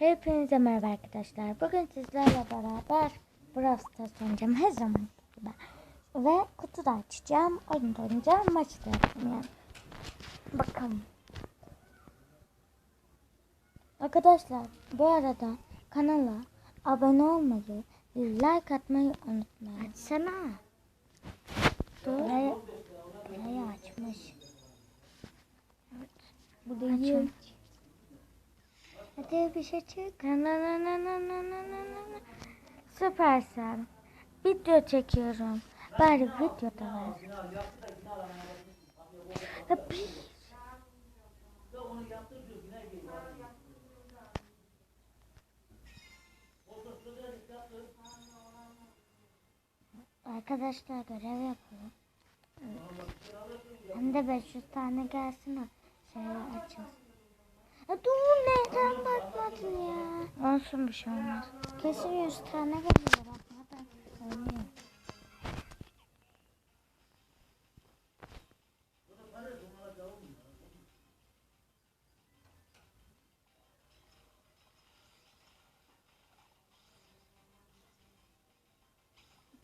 Hepinize merhaba arkadaşlar. Bugün sizlerle beraber Brawl Stars oynayacağım her zaman gibi. Ve kutu da açacağım. Oyun da oynayacağım. Maç da yapacağım yani. Bakalım. Arkadaşlar bu arada kanala abone olmayı, like atmayı unutmayın. Açsana. Dur. Burayı, burayı açmış. Evet. Bu değil. Hadi bir şey çık. Na na na na na na na na. Süpersin. Video çekiyorum. Bari video da var. Ya. Arkadaşlar görev yapıyorum. Hem de 500 tane gelsin o şey açılsın. Ya dur neden bakmadın ya? Olsun bir şey olmaz. Kesin 100 tane geliyor bakmadan. Oynuyor.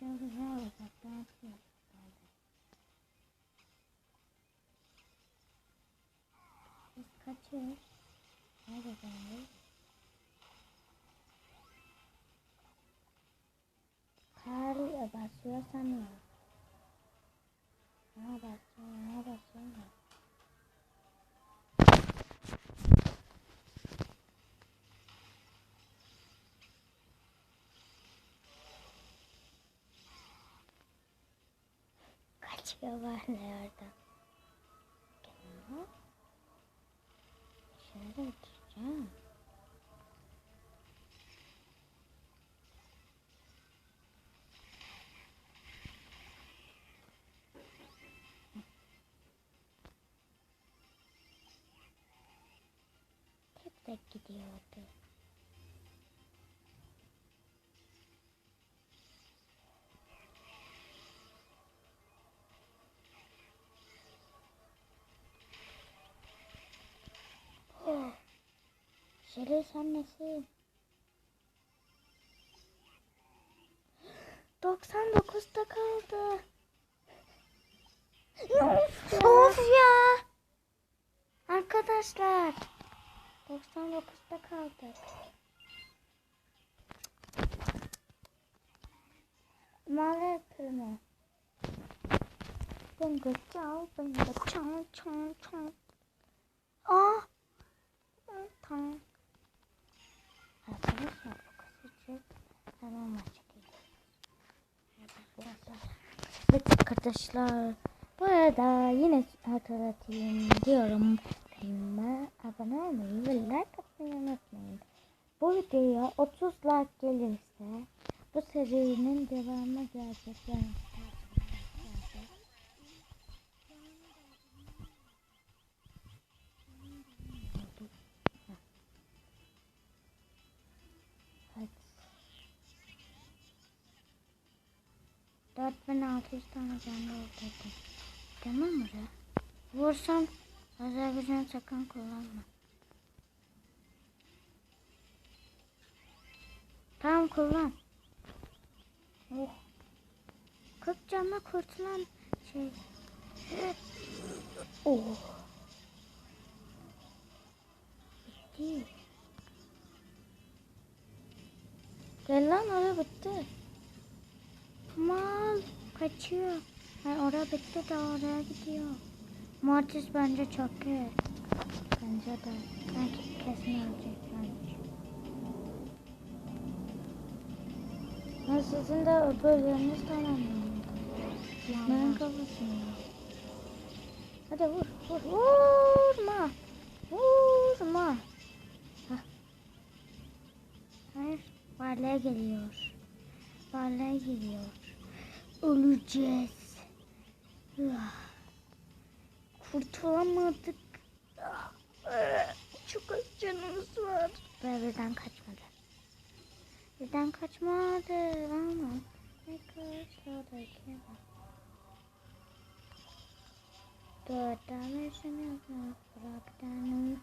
Çok güzel olacak. Ben yapayım. Biz kaçıyoruz. Nerede efendim? Kar basıyorsan ya. Ne basıyor, ne basıyor ya. Kaçıyorlar ne oradan. Kenara. Şuna da うんテープで切り終わって。Şöyle sen nesin? 99'da kaldı. Of ya. Of ya. Arkadaşlar. 99'da kaldık. Mavi pırma. Ben de çal, de çal, çal, çal. Aa. Tamam. Arkadaşlar bu kasacak. Hemen. Evet arkadaşlar. Bu arada yine hatırlatayım diyorum. Kanalıma abone olmayı ve like atmayı unutmayın. Bu videoya 30 like gelirse bu serinin devamı gelecek. Yani 4600 tane canlı öldürdüm. Tamam mı? Vursam özel gücünü sakın kullanma. Tamam kullan. Oh. 40 canla kurtulan şey. Oh. Bitti. Gel lan oraya bitti. Mal kaçıyor. Hayır oraya bitti de oraya gidiyor. Mortis bence çok iyi. Bence de. Sanki kesin ölecek bence. Ha sizin de öbürleriniz tamamlandı. Ben kafasını. Hadi vur, vur, vurma. Vurma. Hah. Hayır, varlığa geliyor. Varlığa geliyor. Öleceğiz. Ah. Kurtulamadık. Ah. Çok az canımız var. Ve birden kaçmadı. Birden kaçmadı ama ne da ki Dört tane seni bırak tane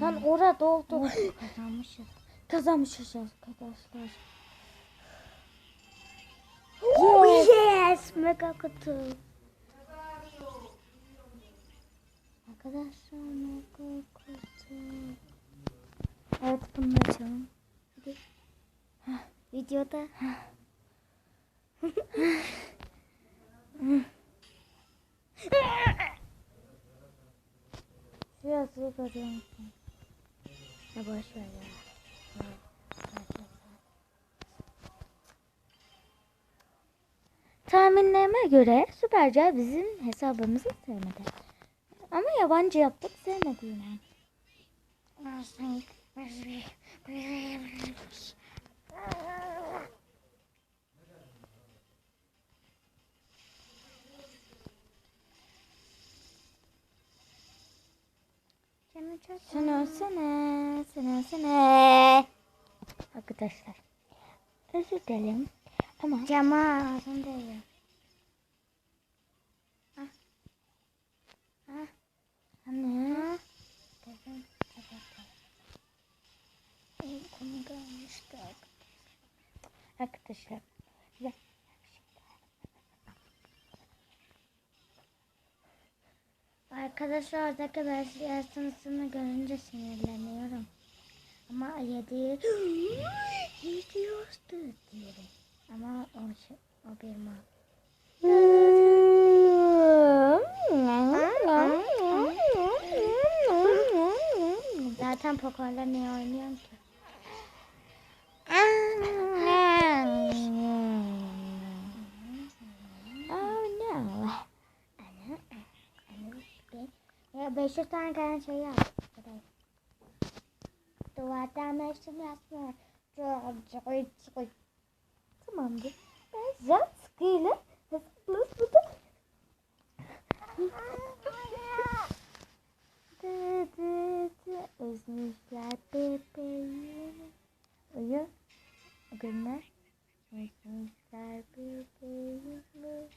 Lan orada oldu. Kazanmışız. Kazanmışız arkadaşlar. Oh yes! Mega kutu. Arkadaşlar mega kutu. Evet bunu açalım. Videoda. Yazıyı görüyor musun? Ya boş ver ya. Tahminlerime göre Süpercell bizim hesabımızı sevmedi. Ama yabancı yaptık sevmedi yine. Canım çok Sen ölsene, sen ölsene. Arkadaşlar özür dilerim ama Cama ağzım değiyor. anne Dedim. İlk konu gelmişti. arkadaşlar Arkadaşlar oradaki besleyen sınıfını görünce sinirleniyorum. Ama yedi yediyordu diyelim. Ama o, şey, o bir mal. Zaten pokerle niye oynuyorum ki? Oh no. Ya 500 tane gelen şey yap. Duvardan mevsim yapma. Tamamdır. Ben zat sıkıyla dı Özmüşler bebeğimi. Uyu. Gülme. Özmüşler bebeğimi.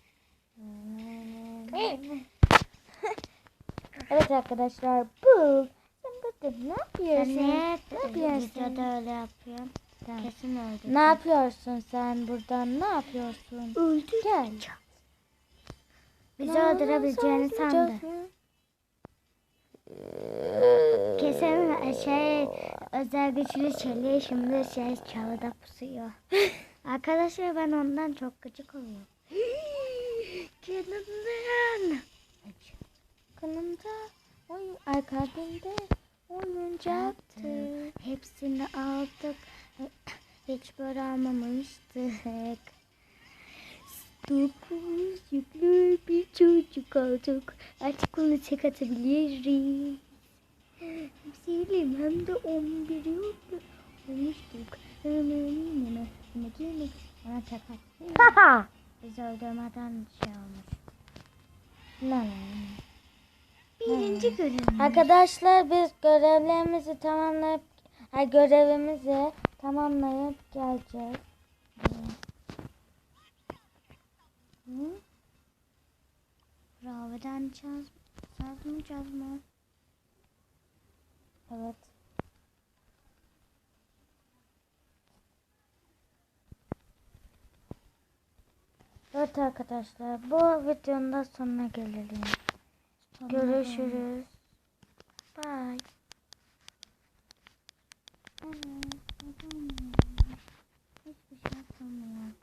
Evet arkadaşlar bu. Sen burada ne yapıyorsun? Sen niye Ne yapıyorsun? videoda öyle yapıyorsun? Tamam. Kesin öldü. Ne yapıyorsun sen buradan? Ne yapıyorsun? Öldü. Gel. Bizi öldürebileceğini sandı. Kesin şey özel güçlü çeliği şimdi şey çalıda pusuyor. Arkadaşlar ben ondan çok gıcık oluyorum. Canımdan. Kanımda oyun, ay kalbimde oyuncaktı. Hepsini aldık. Hiç böyle almamıştık. Dokuz yüklü bir çocuk olduk. Artık onu tek atabiliriz. Hepsiyle hem de on bir yıldır olmuştuk. At. Haha. Bizi öldürmeden şey olmuş. Ne. Birinci görevimiz. Arkadaşlar biz görevlerimizi tamamlayıp ay görevimizi tamamlayıp geleceğiz. Hı? Bravo'dan çaz, çaz mı? Evet. Evet arkadaşlar bu videonun da sonuna gelelim. Tamam. Görüşürüz. Bye. Hiçbir şey yapamıyorum.